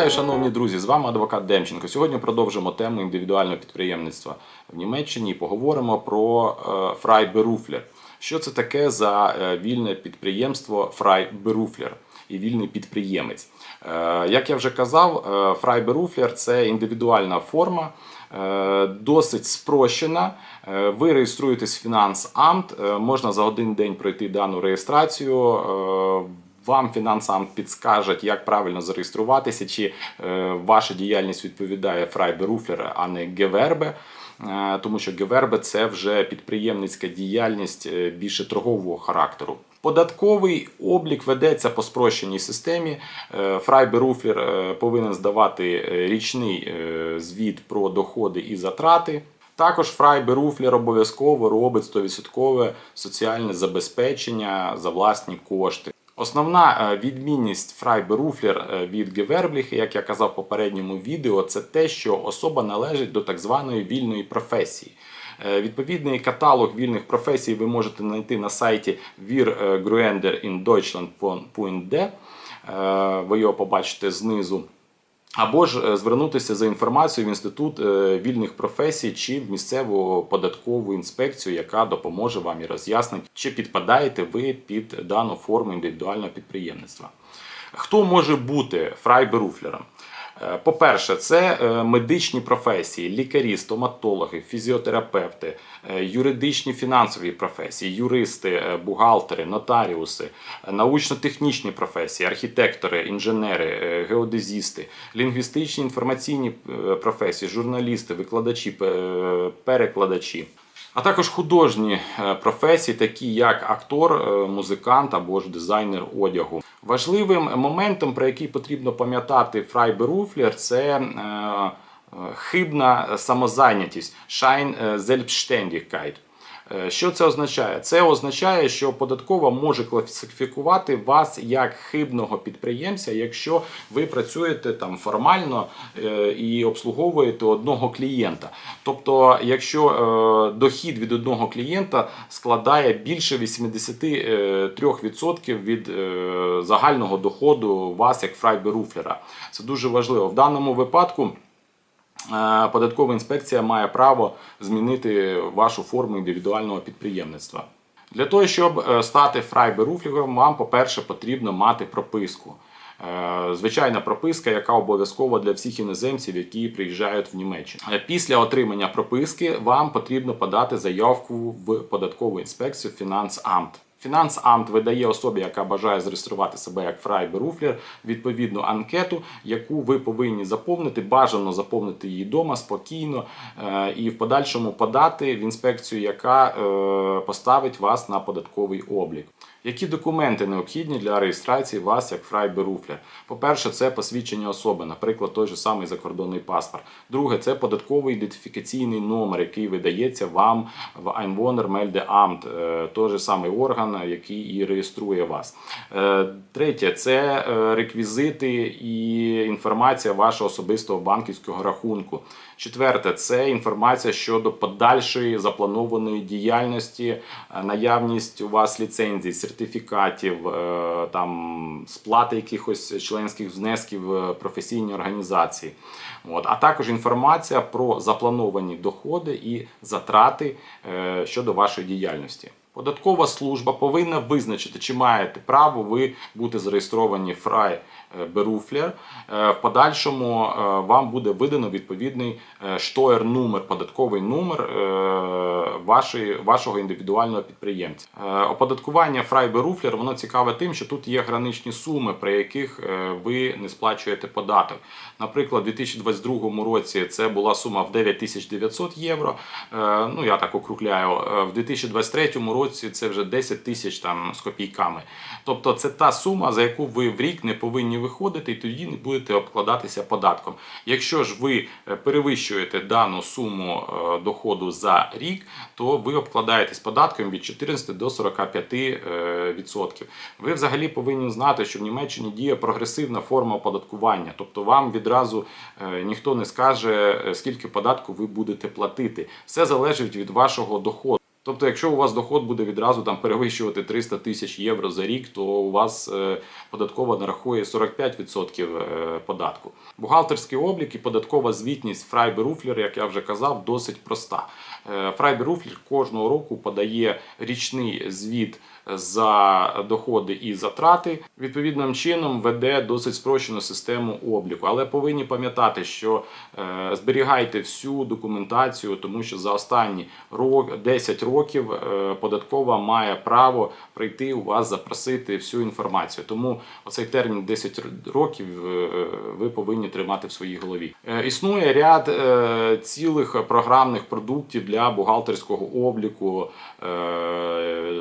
Вітаю, шановні друзі! З вами адвокат Демченко. Сьогодні продовжимо тему індивідуального підприємництва в Німеччині і поговоримо про Freiberufler. Що це таке за е, вільне підприємство Freiberufler і вільний підприємець? Е, Як я вже казав, Freiberufler – це індивідуальна форма, е, досить спрощена. Ви реєструєтесь в Фінансамт, можна за один день пройти дану реєстрацію. Вам фінансам підскажуть, як правильно зареєструватися, чи е, ваша діяльність відповідає Фрайберуфлер, а не Гевербе. Е, Тому що Гевербе це вже підприємницька діяльність е, більше торгового характеру. Податковий облік ведеться по спрощеній системі. Е, Фрайберуфлер повинен здавати річний звіт про доходи і затрати. Також Фрайберуфлер обов'язково робить 100% соціальне забезпечення за власні кошти. Основна відмінність відмінність Руфлер від Gewerblich, як я казав в попередньому відео, це те, що особа належить до так званої вільної професії. Е, Відповідний каталог вільних професій ви можете знайти на сайті Deutschland.de. Е, Ви його побачите знизу. Або ж е, звернутися за інформацією в інститут е, вільних професій чи в місцеву податкову інспекцію, яка допоможе вам і роз'яснить, чи підпадаєте ви під дану форму індивідуального підприємництва. Хто може бути фрайберуфлером? Е, По-перше, це е, медичні професії, лікарі, стоматологи, фізіотерапевти, е, юридичні фінансові професії, юристи, бухгалтери, нотаріуси, научно-технічні професії, архітектори, інженери, геодезісти, лінгвістичні інформаційні професії, журналісти, викладачі, пе- перекладачі. А також художні е, професії, такі як актор, е, музикант або ж дизайнер одягу. Важливим моментом, про який потрібно пам'ятати Фрайберуфлер, це е, хибна самозайнятість, Шайн Selbstständigkeit. Е, Що це означає? Це означає, що податкова може класифікувати вас як хибного підприємця, якщо ви працюєте там формально е, і обслуговуєте одного клієнта. Тобто, якщо е, дохід від одного клієнта складає більше 83% від загального доходу вас як фрайберуфлера. Це дуже важливо. В даному випадку. Е, Податкова інспекція має право змінити вашу форму індивідуального підприємництва. Для того, щоб е, стати фрайберуфлігом, вам, по-перше, потрібно мати прописку. Е, Звичайна прописка, яка обов'язкова для всіх іноземців, які приїжджають в Німеччину. Після отримання прописки вам потрібно подати заявку в податкову інспекцію Фінансамт. Фінансамт видає особі, яка бажає зареєструвати себе як фрайберуфлер, відповідну анкету, яку ви повинні заповнити. Бажано заповнити її вдома спокійно е, і в подальшому подати в інспекцію, яка е, поставить вас на податковий облік. Які документи необхідні для реєстрації вас як фрайберуфлер? По-перше, це посвідчення особи, наприклад, той же самий закордонний паспорт. Друге, це податковий ідентифікаційний номер, який видається вам в Einwohnermeldeamt, е, той же самий орган, який і реєструє вас. Е, Третє, це е, реквізити і інформація вашого особистого банківського рахунку. Четверте, це інформація щодо подальшої запланованої діяльності, наявність у вас ліцензій, сертифікатів, е, там сплати якихось членських внесків в професійні організації. От, а також інформація про заплановані доходи і затрати е, щодо вашої діяльності. Податкова служба повинна визначити, чи маєте право ви бути зареєстровані фрай Беруфлер. В подальшому е, вам буде видано відповідний е, штоєр номер, податковий номер е, вашого індивідуального підприємця. Е, Оподаткування фрай Беруфлер воно цікаве тим, що тут є граничні суми, при яких е, ви не сплачуєте податок. Наприклад, у 2022 році це була сума в 9900 євро. Е, Ну я так округляю. Е, В 2023 році це вже 10 тисяч там з копійками. Тобто це та сума, за яку ви в рік не повинні виходити, і тоді не будете обкладатися податком. Якщо ж ви е, перевищуєте дану суму е, доходу за рік, то ви обкладаєтесь податком від 14 до 45 е, відсотків. Ви взагалі повинні знати, що в Німеччині діє прогресивна форма оподаткування, тобто вам відразу ніхто не скаже, скільки податку ви будете платити. Все залежить від вашого доходу. Тобто, якщо у вас доход буде відразу там перевищувати 300 тисяч євро за рік, то у вас е, податкова нарахує 45% е, податку. Бухгалтерський облік і податкова звітність Фрайбер Руфлер, як я вже казав, досить проста. Е, Фрайбер Руфлер кожного року подає річний звіт за доходи і затрати. Відповідним чином веде досить спрощену систему обліку. Але повинні пам'ятати, що е, зберігайте всю документацію, тому що за останні рок, 10 років е, податкова має право прийти у вас запросити всю інформацію. Тому оцей термін 10 років е, ви повинні тримати в своїй голові. Існує ряд цілих програмних продуктів для бухгалтерського обліку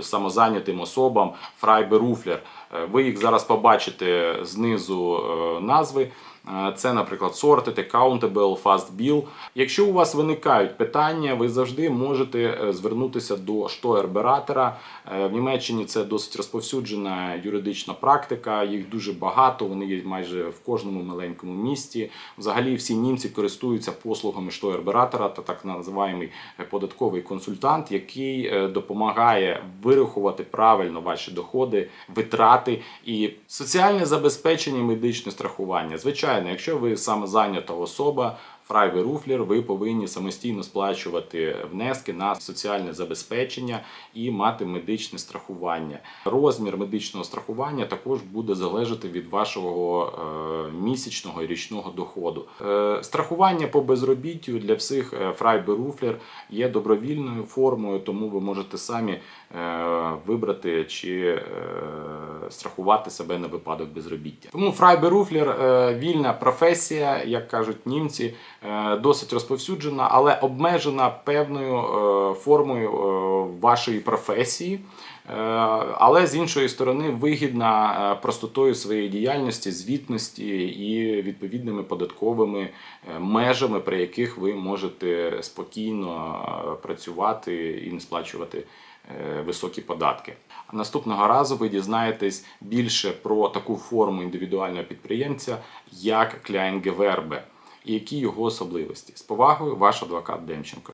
самозайнятим особам Фрайбер Руфлер. Е, Ви їх зараз побачите знизу е, назви. Е, Це, наприклад, Sorted, Accountable, Fast Bill. Якщо у вас виникають питання, ви завжди можете е, звернутися до штоербератора. Е, В Німеччині це досить розповсюджена юридична практика. Їх дуже багато. Вони є майже в кожному маленькому місті. Взагалі, всі німці користуються послугами штоербератора та так називаємий е, податковий консультант, який е, допомагає вирахувати правильно ваші доходи, витрати і соціальне забезпечення, медичне страхування. Звичайно, якщо ви самозайнята особа. Фрайвер Руфлер, ви повинні самостійно сплачувати внески на соціальне забезпечення і мати медичне страхування. Розмір медичного страхування також буде залежати від вашого е, місячного і річного доходу. Е, страхування по безробіттю для всіх е, Фрайбер Руфлер є добровільною формою, тому ви можете самі вибрати чи страхувати себе на випадок безробіття. Тому Фрайбер Руфлер е, вільна професія, як кажуть німці, е, досить розповсюджена, але обмежена певною е, формою вашої професії. Е, Але з іншої сторони вигідна е, простотою своєї діяльності, звітності і відповідними податковими е, межами, при яких ви можете спокійно працювати і не сплачувати високі податки. Наступного разу ви дізнаєтесь більше про таку форму індивідуального підприємця, як Kleinggewerbe, і які його особливості. З повагою, ваш адвокат Демченко.